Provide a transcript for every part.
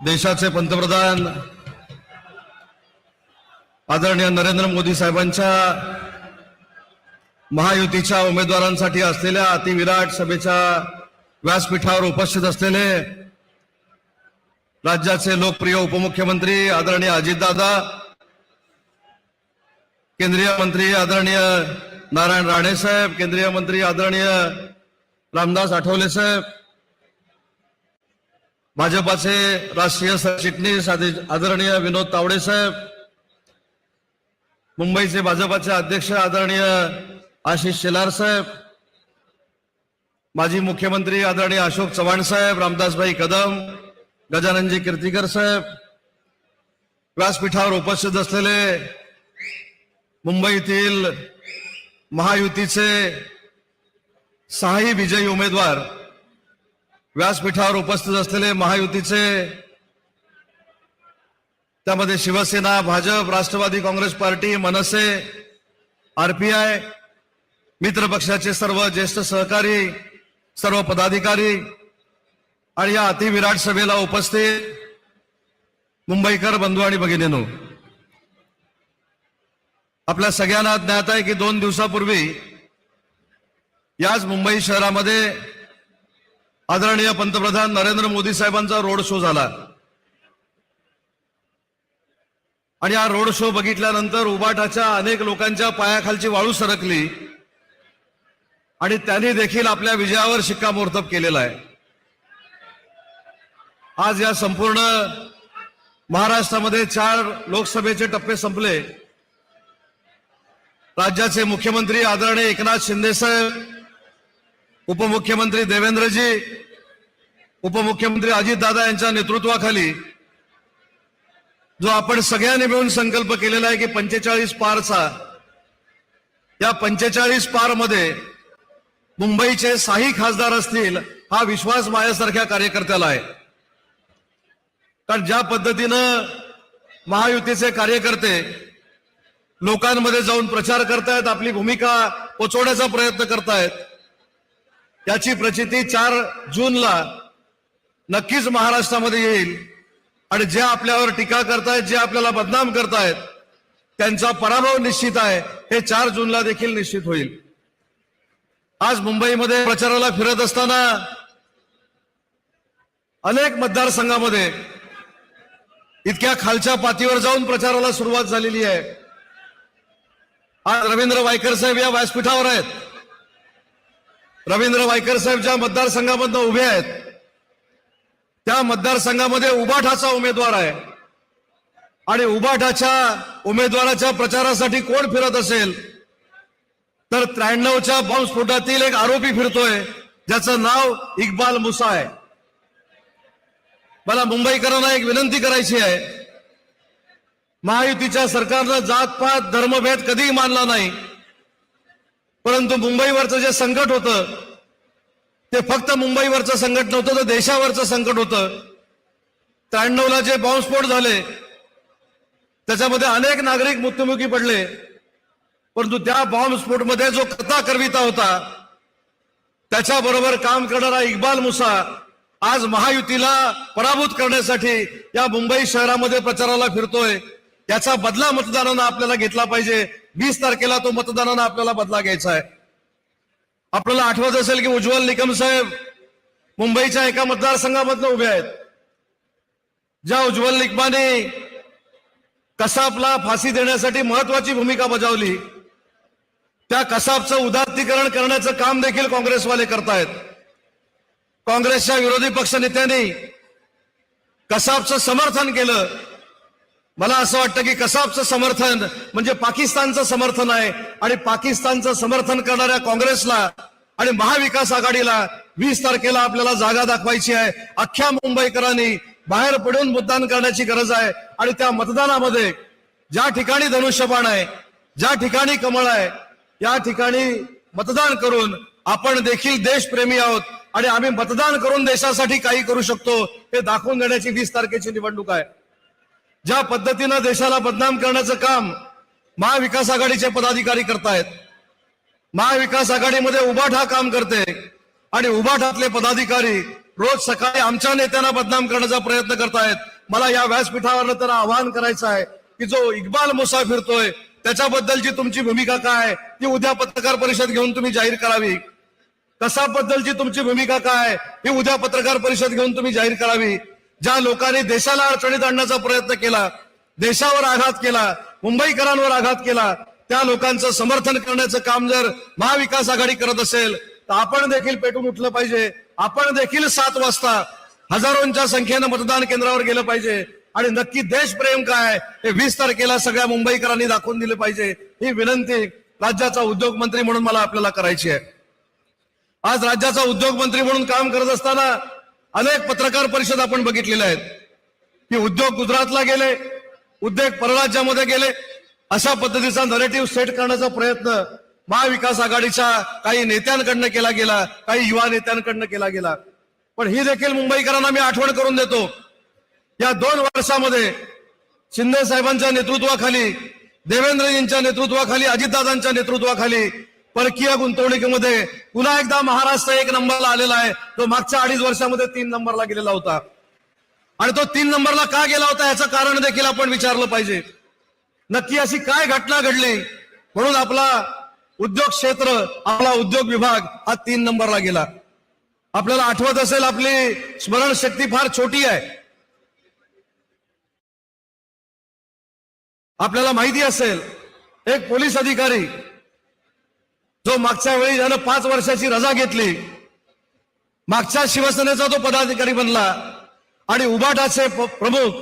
देशाचे पंतप्रधान आदरणीय नरेंद्र मोदी साहेबांच्या महायुतीच्या उमेदवारांसाठी असलेल्या अतिविराट सभेच्या व्यासपीठावर उपस्थित असलेले राज्याचे लोकप्रिय उपमुख्यमंत्री आदरणीय अजितदादा केंद्रीय मंत्री आदरणीय नारायण राणे साहेब केंद्रीय मंत्री आदरणीय रामदास आठवले साहेब भाजपाचे राष्ट्रीय सरचिटणीस आदरणीय विनोद तावडे साहेब मुंबईचे भाजपाचे अध्यक्ष आदरणीय आशिष शेलार साहेब माजी मुख्यमंत्री आदरणीय अशोक चव्हाण साहेब रामदासभाई कदम गजाननजी कीर्तीकर साहेब व्यासपीठावर उपस्थित असलेले मुंबईतील महायुतीचे सहाही विजयी उमेदवार व्यासपीठावर उपस्थित असलेले महायुतीचे त्यामध्ये शिवसेना भाजप राष्ट्रवादी काँग्रेस पार्टी मनसे आरपीआय मित्र पक्षाचे सर्व ज्येष्ठ सहकारी सर्व पदाधिकारी आणि या अतिविराट सभेला उपस्थित मुंबईकर बंधू आणि भगिनीनो आपल्या सगळ्यांना ज्ञात आहे की दोन दिवसापूर्वी याच मुंबई शहरामध्ये आदरणीय पंतप्रधान नरेंद्र मोदी साहेबांचा रोड शो झाला. आणि हा रोड शो बघितल्यानंतर उबाटाच्या अनेक लोकांच्या पायाखालची वाळू सरकली. आणि त्यांनी देखील आपल्या विजयावर शिक्कामोर्तब केलेला आहे. आज या संपूर्ण महाराष्ट्रामध्ये चार लोकसभेचे टप्पे संपले. राज्याचे मुख्यमंत्री आदरणीय एकनाथ शिंदेसाहेब उपमुख्यमंत्री देवेंद्रजी उपमुख्यमंत्री अजितदादा यांच्या नेतृत्वाखाली जो आपण सगळ्यांनी मिळून संकल्प केलेला आहे की पंचेचाळीस पारचा या पंचेचाळीस पारमध्ये मुंबईचे साही खासदार असतील हा विश्वास माझ्यासारख्या कार्यकर्त्याला आहे. कारण ज्या पद्धतीनं महायुतीचे कार्यकर्ते लोकांमध्ये जाऊन प्रचार करतायत आपली भूमिका पोचवण्याचा प्रयत्न करतायत त्याची प्रचिती चार जूनला नक्कीच महाराष्ट्रामध्ये येईल. आणि जे आपल्यावर टीका करतायत जे आपल्याला बदनाम करतायत त्यांचा पराभव निश्चित आहे हे चार जूनला देखील निश्चित होईल. आज मुंबईमध्ये प्रचाराला फिरत असताना अनेक मतदारसंघामध्ये इतक्या खालच्या पातीवर जाऊन प्रचाराला सुरुवात झालेली आहे. आज रवींद्र वायकर साहेब या व्यासपीठावर आहेत. रवींद्र वायकर साहेब ज्या मतदारसंघामधनं उभे आहेत त्या मतदारसंघामध्ये उबाठाचा उमेदवार आहे. आणि उबाठाच्या उमेदवाराच्या प्रचारासाठी कोण फिरत असेल तर त्र्याण्णवच्या बॉम्बस्फोटातील एक आरोपी फिरतोय ज्याचं नाव इक्बाल मुसा आहे. मला मुंबईकरांना एक विनंती करायची आहे. महायुतीच्या सरकारनं जातपात धर्मभेद कधीही मानला नाही. परंतु मुंबईवरचं जे संकट होतं ते फक्त मुंबईवरचं संकट नव्हतं तर देशावरचं संकट होतं. त्र्याण्णवला जे बॉम्बस्फोट झाले त्याच्यामध्ये अनेक नागरिक मृत्युमुखी पडले. परंतु त्या बॉम्बस्फोटमध्ये जो कथा करविता होता त्याच्याबरोबर काम करणारा इक्बाल मुसा आज महायुतीला पराभूत करण्यासाठी या मुंबई शहरामध्ये प्रचाराला फिरतोय. याचा बदला मतदारांना आपल्याला घेतला पाहिजे. वीस तारखेला तो मतदानानं आपल्याला बदला घ्यायचा आहे. आपल्याला आठवत असेल की उज्ज्वल निकम साहेब मुंबईच्या एका मतदारसंघामधनं उभे आहेत. ज्या उज्ज्वल निकमाने कसाबला फाशी देण्यासाठी महत्वाची भूमिका बजावली त्या कसाबचं उदात्तीकरण करण्याचं काम देखील काँग्रेसवाले करतायत. काँग्रेसच्या विरोधी पक्ष नेत्यांनी कसाबचं समर्थन केलं मला असं वाटतं की कसाबचं समर्थन म्हणजे पाकिस्तानचं समर्थन आहे आणि पाकिस्तानचं समर्थन करणाऱ्या काँग्रेसला आणि महाविकास आघाडीला वीस तारखेला आपल्याला जागा दाखवायची आहे. अख्ख्या मुंबईकरांनी बाहेर पडून मतदान करण्याची गरज आहे आणि त्या मतदानामध्ये ज्या ठिकाणी धनुष्यबाण आहे ज्या ठिकाणी कमळ आहे या ठिकाणी मतदान करून आपण देखील देशप्रेमी आहोत आणि आम्ही मतदान करून देशासाठी काही करू शकतो हे दाखवून देण्याची वीस तारखेची निवडणूक आहे. ज्या पद्धतीनं देशाला बदनाम करण्याचं काम महाविकास आघाडीचे पदाधिकारी करतायत. महाविकास आघाडीमध्ये उबाठा काम करते आणि उबाठातले पदाधिकारी रोज सकाळी आमच्या नेत्यांना बदनाम करण्याचा प्रयत्न करतायत. मला या व्यासपीठावर तर आवाहन करायचं आहे की जो इक्बाल मुसा फिरतोय त्याच्याबद्दलची तुमची भूमिका काय आहे, ती उद्या पत्रकार परिषद घेऊन तुम्ही जाहीर करावी. कसाबद्दलची तुमची भूमिका काय ही उद्या पत्रकार परिषद घेऊन तुम्ही जाहीर करावी. ज्या लोकांनी देशाला अडचणीत आणण्याचा प्रयत्न केला देशावर आघात केला मुंबईकरांवर आघात केला त्या लोकांचं समर्थन करण्याचं काम जर महाविकास आघाडी करत असेल तर आपण देखील पेटून उठलं पाहिजे. आपण देखील सात वाजता हजारोंच्या संख्येनं मतदान केंद्रावर गेलं पाहिजे. आणि नक्की देशप्रेम काय हे वीस तारखेला सगळ्या मुंबईकरांनी दाखवून दिले पाहिजे. ही विनंती राज्याचा उद्योग मंत्री म्हणून मला आपल्याला करायची आहे. आज राज्याचा उद्योग मंत्री म्हणून काम करत असताना अनेक पत्रकार परिषद आपण बघितलेल्या आहेत. की उद्योग गुजरातला गेले उद्योग परराज्यामध्ये गेले अशा पद्धतीचा नरेटिव्ह सेट करण्याचा प्रयत्न महाविकास आघाडीच्या काही नेत्यांकडनं केला गेला काही युवा नेत्यांकडनं केला गेला. पण ही देखील मुंबईकरांना मी आठवण करून देतो. या दोन वर्षामध्ये शिंदे साहेबांच्या नेतृत्वाखाली देवेंद्रजींच्या नेतृत्वाखाली अजितदादांच्या नेतृत्वाखाली परकीय गुंतवणुकीमध्ये पुन्हा एकदा महाराष्ट्र एक नंबरला आलेला आहे. तो मागच्या अडीच वर्षामध्ये तीन नंबरला गेलेला होता. आणि तो तीन नंबरला का गेला होता याचं कारण देखील आपण विचारलं पाहिजे. नक्की अशी काय घटना घडली? म्हणून आपला उद्योग क्षेत्र आपला उद्योग विभाग हा तीन नंबरला गेला. आपल्याला आठवत असेल आपली स्मरणशक्ती फार छोटी आहे. आपल्याला माहिती असेल एक पोलीस अधिकारी जो मागच्या वेळी ज्यानं पाच वर्षाची रजा घेतली मागच्या शिवसेनेचा तो पदाधिकारी बनला आणि उबाटाचे प्रमुख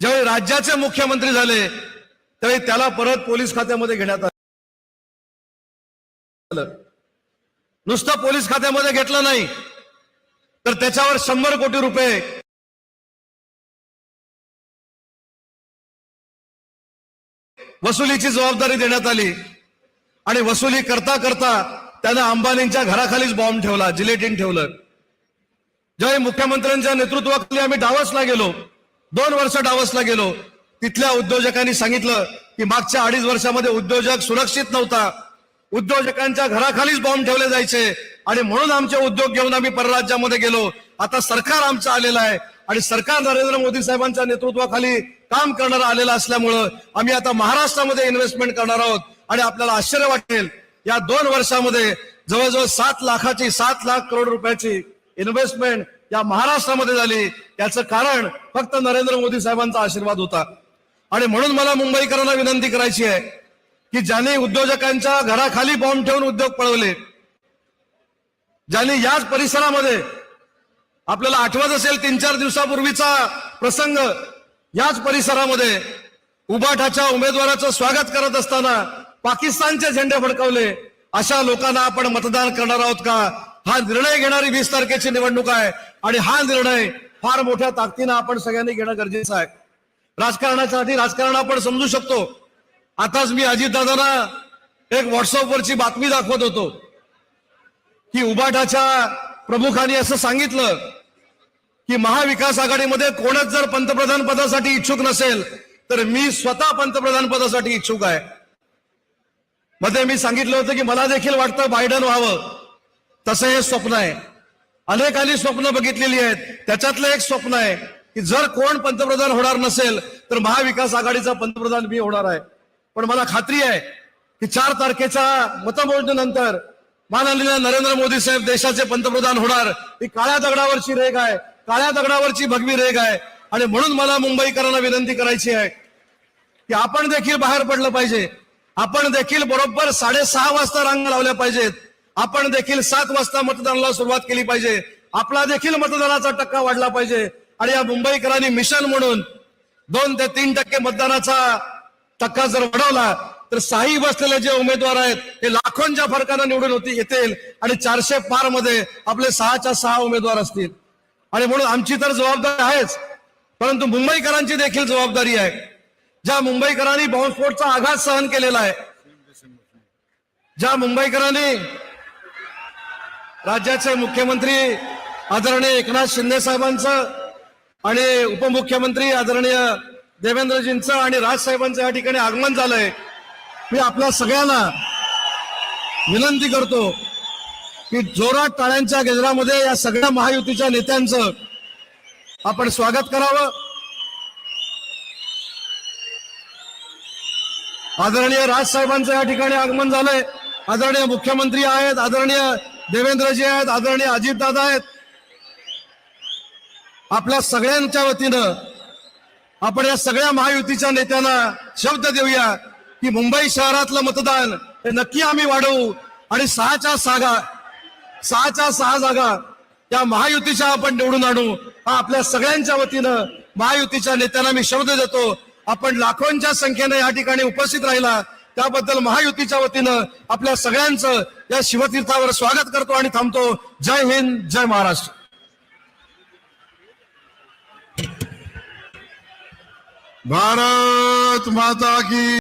ज्यावेळी राज्याचे मुख्यमंत्री झाले त्यावेळी त्याला परत पोलीस खात्यामध्ये घेण्यात आलं. नुसतं पोलीस खात्यामध्ये घेतलं नाही तर त्याच्यावर शंभर कोटी रुपये वसुलीची जबाबदारी देण्यात आली. आणि वसुली करता करता त्यानं अंबानींच्या घराखालीच बॉम्ब ठेवला जिलेटिन ठेवलं. ज्यावेळी मुख्यमंत्र्यांच्या नेतृत्वाखाली आम्ही डावसला गेलो दोन वर्ष डावसला गेलो तिथल्या उद्योजकांनी सांगितलं की मागच्या अडीच वर्षामध्ये उद्योजक सुरक्षित नव्हता. उद्योजकांच्या घराखालीच बॉम्ब ठेवले जायचे आणि म्हणून आमचे उद्योग घेऊन आम्ही परराज्यामध्ये गेलो. आता सरकार आमचं आलेलं आहे आणि सरकार नरेंद्र मोदी साहेबांच्या नेतृत्वाखाली काम करणारं आलेलं असल्यामुळं आम्ही आता महाराष्ट्रामध्ये इन्व्हेस्टमेंट करणार आहोत. आणि आपल्याला आश्चर्य वाटेल या दोन वर्षामध्ये जवळजवळ सात लाखाची सात लाख करोड रुपयाची इन्व्हेस्टमेंट या महाराष्ट्रामध्ये झाली. याचं कारण फक्त नरेंद्र मोदी साहेबांचा आशीर्वाद होता. आणि म्हणून मला मुंबईकरांना विनंती करायची आहे की ज्यांनी उद्योजकांच्या घराखाली बॉम्ब ठेवून उद्योग पळवले ज्यांनी याच परिसरामध्ये आपल्याला आठवत असेल तीन चार दिवसापूर्वीचा प्रसंग याच परिसरामध्ये उबाठाच्या उमेदवाराचं स्वागत करत असताना पाकिस्तानचे झेंडे फडकवले. अशा लोकांना आपण मतदान करणार आहोत का? हा निर्णय घेणारी वीस तारखेची निवडणूक आहे आणि हा निर्णय फार मोठ्या ताकदीनं आपण सगळ्यांनी घेणं गरजेचं आहे. राजकारणाच्या आधी राजकारण आपण समजू शकतो. आताच मी अजितदादांना एक व्हॉट्सअपवरची बातमी दाखवत होतो. की उबाटाच्या प्रमुखांनी असं सांगितलं की महाविकास आघाडीमध्ये कोणच जर पंतप्रधान पदासाठी इच्छुक नसेल तर मी स्वतः पंतप्रधान पदासाठी इच्छुक आहे. मध्ये मी सांगितलं होतं की मला देखील वाटतं बायडन व्हावं. तसं हे स्वप्न आहे. अनेकांनी स्वप्न बघितलेली आहेत. त्याच्यातलं एक स्वप्न आहे की जर कोण पंतप्रधान होणार नसेल तर महाविकास आघाडीचा पंतप्रधान मी होणार आहे. पण मला खात्री आहे की चार तारखेच्या मतमोजणीनंतर माननीय नरेंद्र मोदी साहेब देशाचे पंतप्रधान होणार. ही काळ्या दगडावरची रेग आहे. काळ्या दगडावरची भगवी रेग आहे. आणि म्हणून मला मुंबईकरांना विनंती करायची आहे की आपण देखील बाहेर पडलं पाहिजे. आपण देखील बरोबर साडेसहा वाजता रांगा लावल्या पाहिजेत. आपण देखील सात वाजता मतदानाला सुरुवात केली पाहिजे. आपला देखील मतदानाचा टक्का वाढला पाहिजे. आणि या मुंबईकरांनी मिशन म्हणून दोन ते तीन टक्के मतदानाचा टक्का जर वाढवला तर साही बसलेले जे उमेदवार आहेत ते लाखोंच्या फरकानं निवडून होती येतील आणि चारशे पारमध्ये आपले सहाच्या सहा उमेदवार असतील. आणि म्हणून आमची तर जबाबदारी आहेच परंतु मुंबईकरांची देखील जबाबदारी आहे. ज्या मुंबईकरांनी बॉम्बस्फोटचा आघात सहन केलेला आहे ज्या मुंबईकरांनी राज्याचे मुख्यमंत्री आदरणीय एकनाथ शिंदे साहेबांचं आणि उपमुख्यमंत्री आदरणीय देवेंद्रजींचं आणि राजसाहेबांचं या ठिकाणी आगमन झालंय मी आपल्या सगळ्यांना विनंती करतो की जोरात टाळ्यांच्या गजरामध्ये या सगळ्या महायुतीच्या नेत्यांचं आपण स्वागत करावं. आदरणीय राजसाहेबांचं या ठिकाणी आगमन झालंय. आदरणीय मुख्यमंत्री आहेत आदरणीय देवेंद्रजी आहेत आदरणीय अजितदादा आहेत. आपल्या सगळ्यांच्या वतीनं आपण या सगळ्या महायुतीच्या नेत्यांना शब्द देऊया की मुंबई शहरातलं मतदान हे नक्की आम्ही वाढवू. आणि सहाच्या सागा सहाच्या सहा जागा या महायुतीच्या आपण निवडून आणू. हा आपल्या सगळ्यांच्या वतीनं महायुतीच्या नेत्यांना मी शब्द देतो. आपण लाखोंच्या संख्येने या ठिकाणी उपस्थित राहिला. त्याबद्दल महायुतीच्या वतीनं आपल्या सगळ्यांचं या शिवतीर्थावर स्वागत करतो आणि थांबतो. जय हिंद जय महाराष्ट्र. भारत माता की